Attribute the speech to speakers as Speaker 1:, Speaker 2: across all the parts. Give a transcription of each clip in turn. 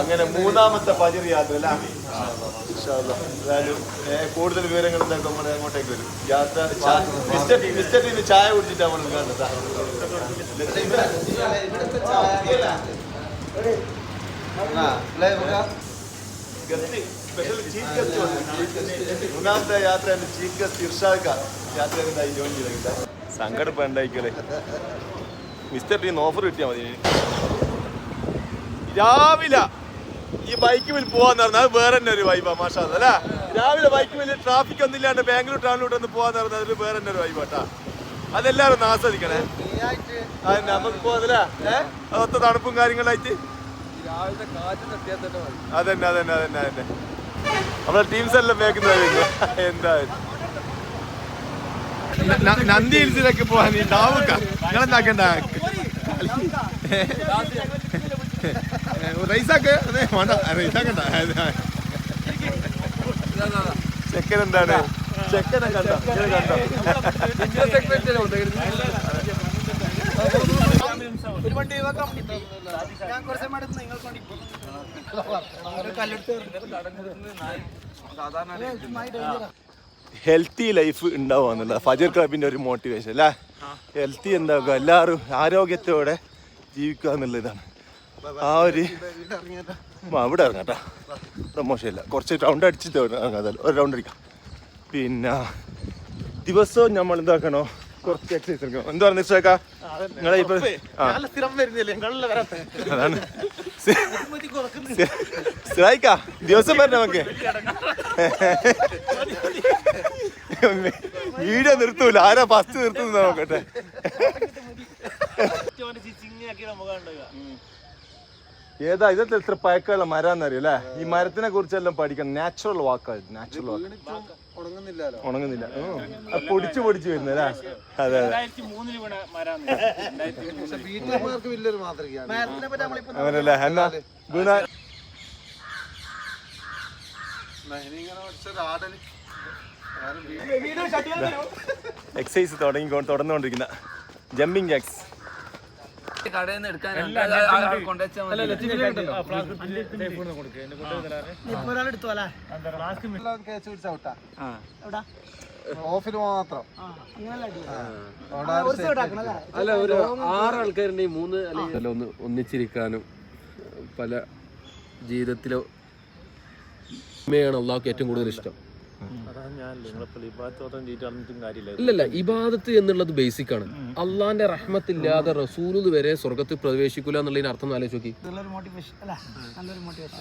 Speaker 1: അങ്ങനെ മൂന്നാമത്തെ പതിർ യാത്ര അല്ലേ. എന്തായാലും കൂടുതൽ വിവരങ്ങൾ എന്തായാലും നമ്മുടെ അങ്ങോട്ടേക്ക് വരും. യാത്ര മിസ്റ്റർ ടീം മിസ്റ്റർ ചായ കുടിച്ചിട്ടാ നമ്മൾ മൂന്നാമത്തെ യാത്ര ചീഫ് ഗസ്റ്റ് ഇർഷാദ് ഖാൻ. യാത്ര ജോയിൻ ചെയ്തിട്ട് സങ്കടപ്പെണ്ടായിക്കോളെ മിസ്റ്റർ ടീന്ന് ഓഫർ കിട്ടിയാൽ മതി. രാവിലെ ഈ ബൈക്ക് മേൽ പോവാന്ന് പറഞ്ഞാൽ വേറെ തന്നെ ഒരു വൈബാ മാഷാ അല്ലേ? രാവിലെ ബൈക്ക് മേൽ ട്രാഫിക് ഒന്നും ഇല്ലാണ്ട് ബാംഗ്ലൂർ ടൗണിലോട്ട് ഒന്ന് പോവാന്ന് പറഞ്ഞാൽ അതിൽ വേറെ തന്നെ ഒരു വൈബാട്ടാ അതെല്ലാവരും ഒന്ന് ആസ്വദിക്കണേ. അത് നമുക്ക് പോവാതല്ലേ ഏഹ് അതൊത്ത തണുപ്പും കാര്യങ്ങളായിട്ട് അതന്നെ അതന്നെ അതന്നെ അതന്നെ. നമ്മളെ ടീംസ് എല്ലാം വേക്കുന്നത് എന്തായാലും. നന്ദി ഹിൽസിലേക്ക് പോവാൻ ഈ ഡാവുക്ക നിങ്ങളെന്താക്കണ്ട? റൈസാക്ക്? അതെ വേണ്ട. റൈസാക്കണ്ട. ചെക്കൻ എന്താണ് ചെക്കനെ കണ്ടോ? കണ്ടോ?
Speaker 2: ഒരു വണ്ടി ഞാൻ കുറച്ച് നിങ്ങൾ കല്ലെടുത്ത്
Speaker 1: ഹെൽത്തി ലൈഫ് ഉണ്ടാവുക എന്നുള്ള ഫജർ ക്ലബിന്റെ ഒരു മോട്ടിവേഷൻ അല്ലേ? ഹെൽത്തി എന്താക്കുക എല്ലാവരും ആരോഗ്യത്തോടെ ജീവിക്കുക എന്നുള്ളതാണ്. ആ ഒരു ആ, ഇവിടെ ഇറങ്ങാട്ടാ മോശമില്ല ഇല്ല കുറച്ച് റൗണ്ട് അടിച്ചിട്ട് ഇറങ്ങാതെ ഒരു റൗണ്ട് അടിക്കാം പിന്നെ ദിവസവും നമ്മൾ എന്താക്കണോ കുറച്ച് എക്സസൈസ് എടുക്കണം എന്താ പറഞ്ഞു നിശ്ചയക്കാ നിങ്ങളെ ഇപ്പൊ അതാണ് സ്ഥിരായിക്കാ ദിവസം വരണം നമുക്ക് വീഡിയോ നിർത്തൂല ആരാ ഫസ്റ്റ് നിർത്തുന്നത് നോക്കട്ടെ ഏതാ ഇതൊക്കെ എത്ര പഴക്കമുള്ള മരാന്നറിയോ അല്ലേ? ഈ മരത്തിനെ കുറിച്ചെല്ലാം പഠിക്കണം. നാച്ചുറൽ വാക്കാണ് നാച്ചുറൽ വാക്ക് ഉണങ്ങുന്നില്ല. പൊടിച്ച് പൊടിച്ച് വരുന്നല്ലേ അതെ അതെ. അങ്ങനല്ലേ? എന്നാ വീണ എക്സസൈസ് തുടങ്ങി തുടർന്നുകൊണ്ടിരിക്കുന്ന. ജമ്പിങ് ജാക്സ്
Speaker 3: കടയിൽ നിന്ന് എടുക്കാൻ
Speaker 4: ഓഫിൽ മാത്രം.
Speaker 2: അല്ലേ?
Speaker 5: ഒരു ആറ് ആൾക്കാരുണ്ടെങ്കിൽ മൂന്ന് അല്ലെങ്കിൽ ഒന്ന് ഒന്നിച്ചിരിക്കാനും പല ജീവിതത്തിലോ അമ്മയാണ് അള്ളാഹ്ക്ക് ഏറ്റവും കൂടുതൽ ഇഷ്ടം. ഇല്ലല്ല ഇബാദത്ത് എന്നുള്ളത് ബേസിക് ആണ്. അള്ളാന്റെ റഹ്മത്ത് ഇല്ലാതെ റസൂൽ വരെ സ്വർഗത്തിൽ പ്രവേശിക്കൂല എന്നുള്ളതിന് അർത്ഥം ആലോചിച്ച് നോക്കി.
Speaker 2: നല്ലൊരു മോട്ടിവേഷൻ അല്ലേ നല്ലൊരു മോട്ടിവേഷൻ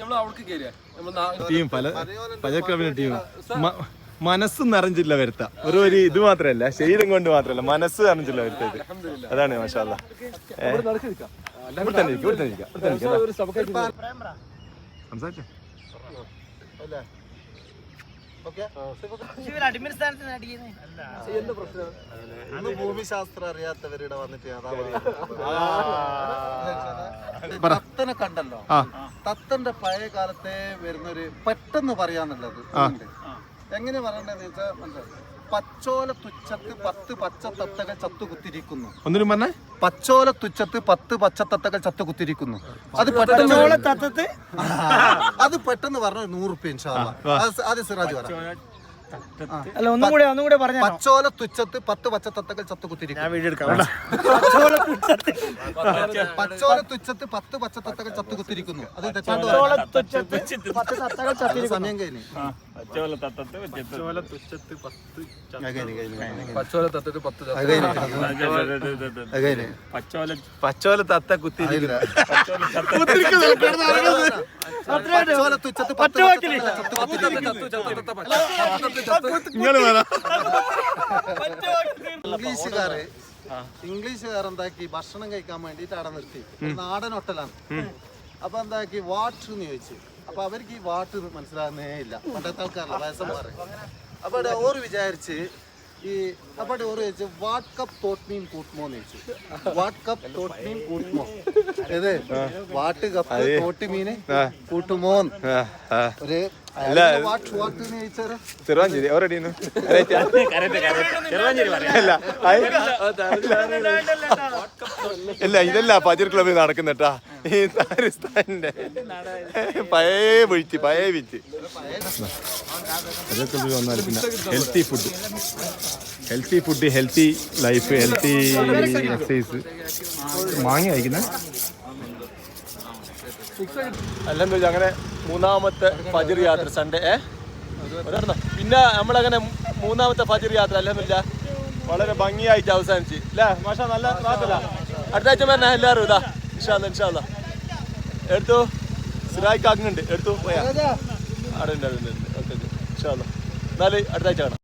Speaker 5: നമ്മൾ അവിടേക്ക് കയറിയ നമ്മൾ
Speaker 1: ടീം പല പല ക്ലബിന്റെ ടീം മനസ്സ് നിറഞ്ഞില്ല വരുത്ത. ഒരു ഒരു ഇത് മാത്രല്ല ശരീരം കൊണ്ട് മാത്രല്ല മനസ്സ് നിറഞ്ഞില്ല വരുത്തത് അതാണ് മാഷാ ഇവിടെ തന്നെ ഇരിക്കാം, ഇവിടെ തന്നെ ഇരിക്കാം, ഇവിടെ തന്നെ ഇരിക്കാം.
Speaker 5: ഒരു
Speaker 1: സംസാരിച്ചോ?
Speaker 2: സ്ഥാനത്ത് അടിക്കുന്നത്
Speaker 4: അന്ന് ഭൂമിശാസ്ത്രം അറിയാത്തവരുടെ വന്നിട്ട് തത്തനെ കണ്ടല്ലോ. തത്തന്റെ പഴയ കാലത്തെ വരുന്നൊരു പെട്ടെന്ന് പറയാന്നുള്ളത് എങ്ങനെ പറയണ്ടെന്ന് വെച്ചാൽ മനസ്സിലായോ? പച്ചോല തുച്ഛത്ത് പത്ത് പച്ച തത്തകൾ ചത്തുകുത്തിരിക്കുന്നു.
Speaker 1: ഒന്നിനും പറഞ്ഞേ?
Speaker 4: പച്ചോല തുച്ഛത്ത് പത്ത് പച്ചത്തത്തകൾ ചത്തുകുത്തിരിക്കുന്നു. അത് പെട്ടെന്ന്
Speaker 2: തത്തത്ത്?
Speaker 4: അത് പെട്ടെന്ന് പറഞ്ഞു നൂറ് റുപ്യ അത് സിറാജ് പറ.
Speaker 2: അല്ല ഒന്നും കൂടെ ഒന്നും കൂടെ പറഞ്ഞു
Speaker 4: പച്ചോല തുച്ഛത്ത് പത്ത് പച്ച തത്തകൾ ചത്തുകുത്തിരിക്കുന്നു
Speaker 1: വീഡിയോ എടുക്കാം.
Speaker 4: പച്ചോല തുച്ഛത്ത്. പത്ത് പച്ച തത്തകൾ ചത്തുകുത്തിരിക്കുന്നു. അത് തെറ്റാണ്ട്
Speaker 2: പത്ത് തത്തകൾ ചത്തി
Speaker 4: സമയം കഴിഞ്ഞു.
Speaker 5: പച്ചോല തത്തിട്ട് പത്ത്
Speaker 1: പച്ചോല തത്ത കുത്തി
Speaker 4: പച്ചോല തുച്ഛത്ത് പത്ത് പച്ച തത്തകൾ ചത്തുകുത്തിരിക്കുന്നു.
Speaker 1: നിങ്ങൾ പറ
Speaker 4: ഇംഗ്ലീഷുകാര് ഇംഗ്ലീഷുകാർ എന്താക്കി ഭക്ഷണം കഴിക്കാൻ വേണ്ടിട്ട് അവിടെ നിർത്തി. ഒരു നാടൻ ഹോട്ടലാണ്. അപ്പൊ എന്താക്കി വാട്ട് എന്ന് ചോദിച്ചു. അപ്പൊ അവർക്ക് ഈ വാട്ട് മനസ്സിലാകുന്നേ ഇല്ല പണ്ടത്തെ ആൾക്കാരല്ല വയസ്സന്മാര് അപ്പൊ ഓർ ഓറ് വിചാരിച്ച് ഈ അപ്പൊ ഓർ ഓറ് ചോദിച്ചു വാട്ട് കപ്പ് തോട്ട് മീൻ കൂട്ടുമോ എന്ന് ചോദിച്ചു വാട്ട് കപ്പ് തോട്ട് മീൻ കൂട്ടുമോ ഏത് വാട്ട് കപ്പ് തോട്ട് മീന് കൂട്ടുമോ ഒരു
Speaker 1: ചെറുവാഞ്ചേരി അത് ഇല്ല ഇതല്ല പജിർ ക്ലബിൽ നടക്കുന്നട്ടാ ഈ താരിസ്ഥാനിന്റെ പഴയ വിഴിച്ച് പഴയ വിറ്റ് അതൊക്കെ വന്നാൽ പിന്നെ healthy food healthy food healthy life healthy exercise മാങ്ങ കഴിക്കുന്നത് അല്ലെന്ന് അങ്ങനെ മൂന്നാമത്തെ ഫജിർ യാത്ര സൺഡേ ഏ. പിന്നെ നമ്മളങ്ങനെ മൂന്നാമത്തെ ഫജിർ യാത്ര അല്ലെന്നില്ല വളരെ ഭംഗിയായിട്ട് അവസാനിച്ച്. അല്ലേ മാഷ നല്ല അടുത്താഴ്ച അടുത്ത ആഴ്ച പറഞ്ഞ എല്ലാവരും ഇതാ. ഇൻഷാല്ല ഇൻഷാല്ല എടുത്തു? സിറായിക്ക് ആക്കുന്നുണ്ട് എടുത്തു? പോയാ. അവിടെ ഉണ്ട് അവിടെ ഉണ്ട് ഓക്കെ ഇൻഷാല്ല എന്നാൽ അടുത്ത ആഴ്ച കാണാം.